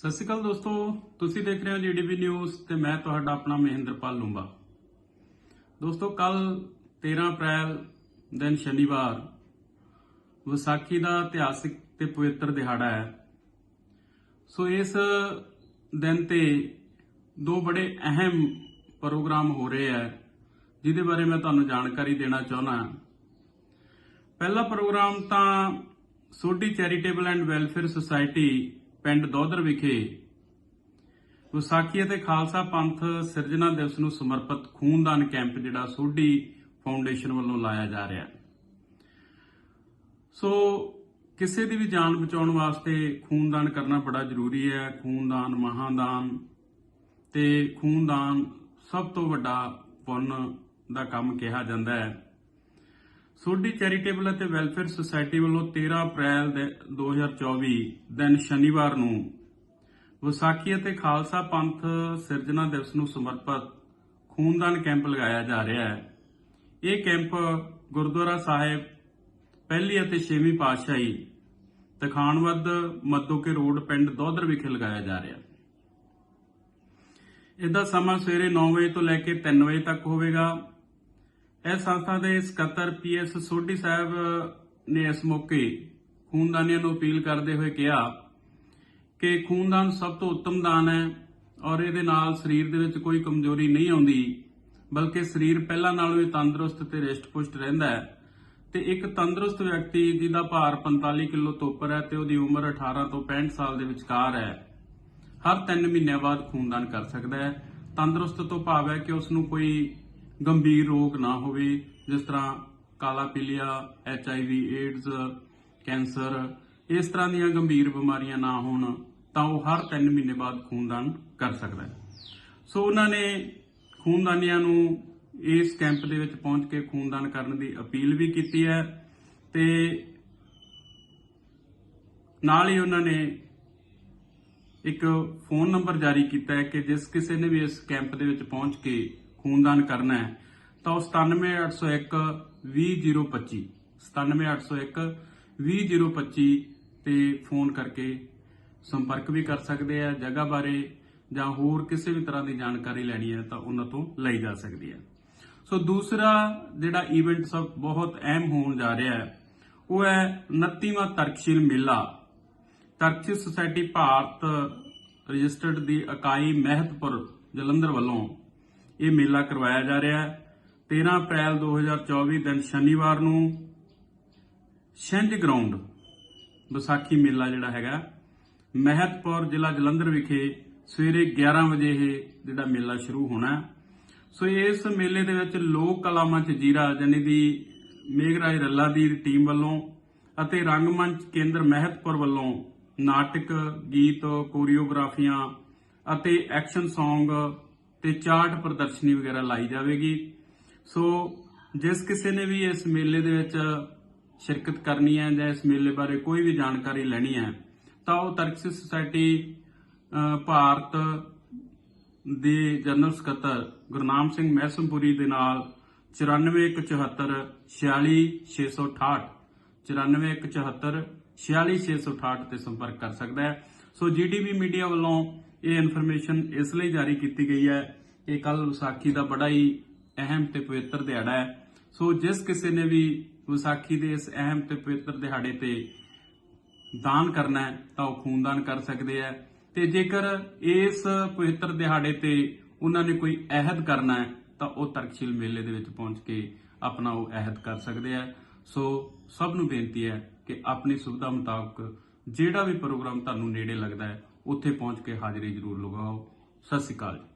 ਸਤਿ ਸ਼੍ਰੀ ਅਕਾਲ ਦੋਸਤੋ, ਤੁਸੀਂ ਦੇਖ ਰਹੇ ਹੋ ਜੀਡੀਪੀ ਨਿਊਜ਼ ਤੇ ਮੈਂ ਤੁਹਾਡਾ ਆਪਣਾ ਮਹਿੰਦਰਪਾਲ ਲੂੰਬਾ। ਦੋਸਤੋ, ਕੱਲ 13 ਅਪ੍ਰੈਲ ਦਿਨ ਸ਼ਨੀਵਾਰ, ਵਿਸਾਖੀ ਦਾ ਇਤਿਹਾਸਿਕ ਤੇ ਪਵਿੱਤਰ ਦਿਹਾੜਾ ਹੈ। ਸੋ ਇਸ ਦਿਨ ਤੇ ਦੋ ਬੜੇ ਅਹਿਮ ਪ੍ਰੋਗਰਾਮ ਹੋ ਰਹੇ ਹੈ, ਜਿਹਦੇ ਬਾਰੇ ਮੈਂ ਤੁਹਾਨੂੰ ਜਾਣਕਾਰੀ ਦੇਣਾ ਚਾਹੁੰਦਾ ਪਹਿਲਾ ਪ੍ਰੋਗਰਾਮ ਤਾਂ Sodhi charitable and welfare society ਪਿੰਡ ਦੋਦਰ ਵਿਖੇ ਵਿਸਾਖੀ ਅਤੇ ਖਾਲਸਾ ਪੰਥ ਸਿਰਜਣਾ ਦਿਵਸ ਨੂੰ ਸਮਰਪਿਤ ਖੂਨਦਾਨ ਕੈਂਪ ਜਿਹੜਾ ਸੋਢੀ ਫਾਊਂਡੇਸ਼ਨ ਵੱਲੋਂ ਲਾਇਆ ਜਾ ਰਿਹਾ ਹੈ। ਸੋ ਕਿਸੇ ਦੀ ਵੀ ਜਾਨ ਬਚਾਉਣ ਵਾਸਤੇ ਖੂਨਦਾਨ ਕਰਨਾ ਬੜਾ ਜ਼ਰੂਰੀ ਹੈ। ਖੂਨਦਾਨ, ਮਹਾਦਾਨ ਤੇ ਖੂਨਦਾਨ ਸਭ ਤੋਂ ਵੱਡਾ ਪੁੰਨ ਦਾ ਕੰਮ ਕਿਹਾ ਜਾਂਦਾ ਹੈ। ਸੋਢੀ ਚੈਰੀਟੇਬਲ ਅਤੇ ਵੈਲਫੇਅਰ ਸੁਸਾਇਟੀ ਵੱਲੋਂ 13 ਅਪ੍ਰੈਲ 2024 ਦਿਨ ਸ਼ਨੀਵਾਰ ਨੂੰ ਵਿਸਾਖੀ ਅਤੇ ਖਾਲਸਾ ਪੰਥ ਸਿਰਜਣਾ ਦਿਵਸ ਨੂੰ ਸਮਰਪਿਤ ਖੂਨਦਾਨ ਕੈਂਪ ਲਗਾਇਆ ਜਾ ਰਿਹਾ ਹੈ। ਇਹ ਕੈਂਪ ਗੁਰਦੁਆਰਾ ਸਾਹਿਬ ਪਹਿਲੀ ਅਤੇ ਛੇਵੀਂ ਪਾਤਸ਼ਾਹੀ ਤਖਾਨਵਦ ਮੱਦੋਕੇ ਰੋਡ ਪਿੰਡ ਦੋਦਰ ਵਿਖੇ ਲਗਾਇਆ ਜਾ ਰਿਹਾ ਹੈ। ਇਹਦਾ ਸਮਾਂ ਸਵੇਰੇ 9 ਵਜੇ ਤੋਂ ਲੈ ਕੇ 3 ਵਜੇ ਤੱਕ ਹੋਵੇਗਾ। ਇਸ ਸੰਸਥਾ ਦੇ ਸਕੱਤਰ ਪੀਐਸ ਸੋਢੀ ਸਾਹਿਬ ਨੇ ਇਸ ਮੌਕੇ ਖੂਨਦਾਨੀਆਂ ਨੂੰ ਅਪੀਲ ਕਰਦੇ ਹੋਏ ਕਿਹਾ ਕਿ ਖੂਨਦਾਨ ਸਭ ਤੋਂ ਉੱਤਮ ਦਾਨ ਹੈ ਔਰ ਇਹਦੇ ਨਾਲ ਸਰੀਰ ਦੇ ਵਿੱਚ ਕੋਈ ਕਮਜ਼ੋਰੀ ਨਹੀਂ ਆਉਂਦੀ, ਬਲਕਿ ਸਰੀਰ ਪਹਿਲਾਂ ਨਾਲੋਂ ਵੀ ਤੰਦਰੁਸਤ ਤੇ ਰਿਸ਼ਟ-ਪੁਸ਼ਟ ਰਹਿੰਦਾ ਹੈ। ਤੇ ਇੱਕ ਤੰਦਰੁਸਤ ਵਿਅਕਤੀ ਜਿਹਦਾ ਭਾਰ 45 ਕਿਲੋ ਤੋਂ ਉੱਪਰ ਹੈ ਤੇ ਉਹਦੀ ਉਮਰ 18 ਤੋਂ 65 ਸਾਲ ਦੇ ਵਿਚਕਾਰ ਹੈ, ਹਰ 3 ਮਹੀਨਿਆਂ ਬਾਅਦ ਖੂਨਦਾਨ ਕਰ ਸਕਦਾ ਹੈ। ਤੰਦਰੁਸਤ ਤੋਂ ਭਾਵ ਹੈ ਕਿ ਉਸ ਨੂੰ ਕੋਈ ਗੰਭੀਰ ਰੋਗ ਨਾ ਹੋਵੇ। ਜਿਸ ਤਰ੍ਹਾਂ ਕਾਲਾ ਪੀਲੀਆ H I V AIDS cancer, ਇਸ ਤਰ੍ਹਾਂ ਦੀਆਂ ਗੰਭੀਰ ਬਿਮਾਰੀਆਂ ਨਾ ਹੋਣ, ਤਾਂ ਉਹ ਹਰ 3 ਮਹੀਨੇ ਬਾਅਦ ਖੂਨਦਾਨ ਕਰ ਸਕਦਾ ਹੈ। ਸੋ ਉਹਨਾਂ ਨੇ ਖੂਨਦਾਨੀਆਂ ਨੂੰ ਇਸ ਕੈਂਪ ਦੇ ਵਿੱਚ ਪਹੁੰਚ ਕੇ ਖੂਨਦਾਨ ਕਰਨ ਦੀ ਅਪੀਲ ਵੀ ਕੀਤੀ ਹੈ ਤੇ ਨਾਲ ਹੀ ਉਹਨਾਂ ਨੇ ਇੱਕ ਫੋਨ ਨੰਬਰ ਜਾਰੀ ਕੀਤਾ ਹੈ ਕਿ ਜਿਸ ਕਿਸੇ ਨੇ ਵੀ ਇਸ ਕੈਂਪ ਦੇ ਵਿੱਚ ਪਹੁੰਚ ਕੇ ਖੂਨਦਾਨ ਕਰਨਾ ਹੈ, ਤਾਂ ਉਹ 97801 20025 97801 20025 ਤੇ ਫੋਨ ਕਰਕੇ ਸੰਪਰਕ ਵੀ ਕਰ ਸਕਦੇ ਆ, ਜਗ੍ਹਾ ਬਾਰੇ ਜਾਂ ਹੋਰ ਕਿਸੇ ਵੀ ਤਰ੍ਹਾਂ ਦੀ ਜਾਣਕਾਰੀ ਲੈਣੀ ਹੈ ਤਾਂ ਉਹਨਾਂ ਤੋਂ ਲਈ ਜਾ ਸਕਦੀ ਹੈ। ਸੋ ਦੂਸਰਾ ਜਿਹੜਾ ਇਵੈਂਟ ਸਭ ਬਹੁਤ ਅਹਿਮ ਹੋਣ ਜਾ ਰਿਹਾ ਹੈ, ਉਹ ਹੈ 29ਵਾਂ ਤਰਕਸ਼ੀਲ ਮੇਲਾ। ਤਰਕਸ਼ੀਲ ਸੁਸਾਇਟੀ ਭਾਰਤ ਰਜਿਸਟਰਡ ਦੀ ਇਕਾਈ ਮਹਿਤਪੁਰ ਜਲੰਧਰ ਵੱਲੋਂ ਇਹ ਮੇਲਾ ਕਰਵਾਇਆ ਜਾ ਰਿਹਾ ਹੈ। 13 ਅਪ੍ਰੈਲ 2024 ਦਿਨ ਸ਼ਨੀਵਾਰ ਨੂੰ ਛਿੰਝ ਗਰਾਊਂਡ ਵਿਸਾਖੀ ਮੇਲਾ ਜਿਹੜਾ ਹੈਗਾ, ਮਹਿਤਪੁਰ ਜ਼ਿਲ੍ਹਾ ਜਲੰਧਰ ਵਿਖੇ ਸਵੇਰੇ 11 ਵਜੇ ਇਹ ਜਿਹੜਾ ਮੇਲਾ ਸ਼ੁਰੂ ਹੋਣਾ ਸੋ ਇਸ ਮੇਲੇ ਦੇ ਵਿੱਚ ਲੋਕ ਕਲਾ ਮੰਚ ਜੀਰਾ ਜਾਨੀ ਦੀ ਮੇਘਰਾਜ ਰੱਲਾ ਦੀ ਟੀਮ ਵੱਲੋਂ ਅਤੇ ਰੰਗਮੰਚ ਕੇਂਦਰ ਮਹਿਤਪੁਰ ਵੱਲੋਂ ਨਾਟਕ, ਗੀਤ, ਕੋਰੀਓਗ੍ਰਾਫੀਆਂ ਅਤੇ ਐਕਸ਼ਨ Song ਤੇ ਚਾਰਟ ਪ੍ਰਦਰਸ਼ਨੀ ਵਗੈਰਾ ਲਾਈ ਜਾਵੇਗੀ। ਸੋ, ਜਿਸ ਕਿਸੇ ਨੇ ਵੀ ਇਸ ਮੇਲੇ ਦੇ ਵਿੱਚ ਸ਼ਿਰਕਤ ਕਰਨੀ ਹੈ ਜਾਂ ਇਸ ਮੇਲੇ ਬਾਰੇ ਕੋਈ ਵੀ ਜਾਣਕਾਰੀ ਲੈਣੀ ਹੈ, ਤਾਂ ਉਹ ਤਰਕਸ਼ੀ ਸੁਸਾਇਟੀ ਭਾਰਤ ਦੇ ਜਨਰਲ ਸਕੱਤਰ ਗੁਰਨਾਮ ਸਿੰਘ ਮਹਿਸਮਪੁਰੀ ਦੇ ਨਾਲ 9414 46668 9414 46668 ਤੇ ਸੰਪਰਕ ਕਰ ਸਕਦਾ ਹੈ। ਸੋ ਜੀਡੀਬੀ ਮੀਡੀਆ ਵੱਲੋਂ ਇਹ ਇਨਫੋਰਮੇਸ਼ਨ ਇਸ ਲਈ ਜਾਰੀ ਕੀਤੀ ਗਈ ਹੈ ਕਿ ਕੱਲ ਵਿਸਾਖੀ ਦਾ ਬੜਾ ਹੀ ਅਹਿਮ ਤੇ ਪਵਿੱਤਰ ਦਿਹਾੜਾ ਹੈ। ਸੋ ਜਿਸ ਕਿਸੇ ਨੇ ਵੀ ਵਿਸਾਖੀ ਦੇ ਇਸ ਅਹਿਮ ਤੇ ਪਵਿੱਤਰ ਦਿਹਾੜੇ ਤੇ ਦਾਨ ਕਰਨਾ ਹੈ, ਤਾਂ ਉਹ ਖੂਨਦਾਨ ਕਰ ਸਕਦੇ ਆ ਤੇ ਜੇਕਰ ਇਸ ਪਵਿੱਤਰ ਦਿਹਾੜੇ ਤੇ ਉਹਨਾਂ ਨੇ ਕੋਈ ਅਹਿਦ ਕਰਨਾ ਹੈ, ਤਾਂ ਉਹ ਤਰਕਸ਼ੀਲ ਮੇਲੇ ਦੇ ਵਿੱਚ ਪਹੁੰਚ ਕੇ ਆਪਣਾ ਉਹ ਅਹਿਦ ਕਰ ਸਕਦੇ ਆ ਸੋ ਸਭ ਨੂੰ ਬੇਨਤੀ ਹੈ ਕਿ ਆਪਣੀ ਸੁਵਿਧਾ ਮੁਤਾਬਕ ਜਿਹੜਾ ਵੀ ਪ੍ਰੋਗਰਾਮ ਤੁਹਾਨੂੰ ਨੇੜੇ ਲੱਗਦਾ ਹੈ ਉੱਥੇ ਪਹੁੰਚ ਕੇ ਹਾਜ਼ਰੀ ਜ਼ਰੂਰ ਲਗਾਓ। ਸਤਿ ਸ਼੍ਰੀ ਅਕਾਲ ਜੀ।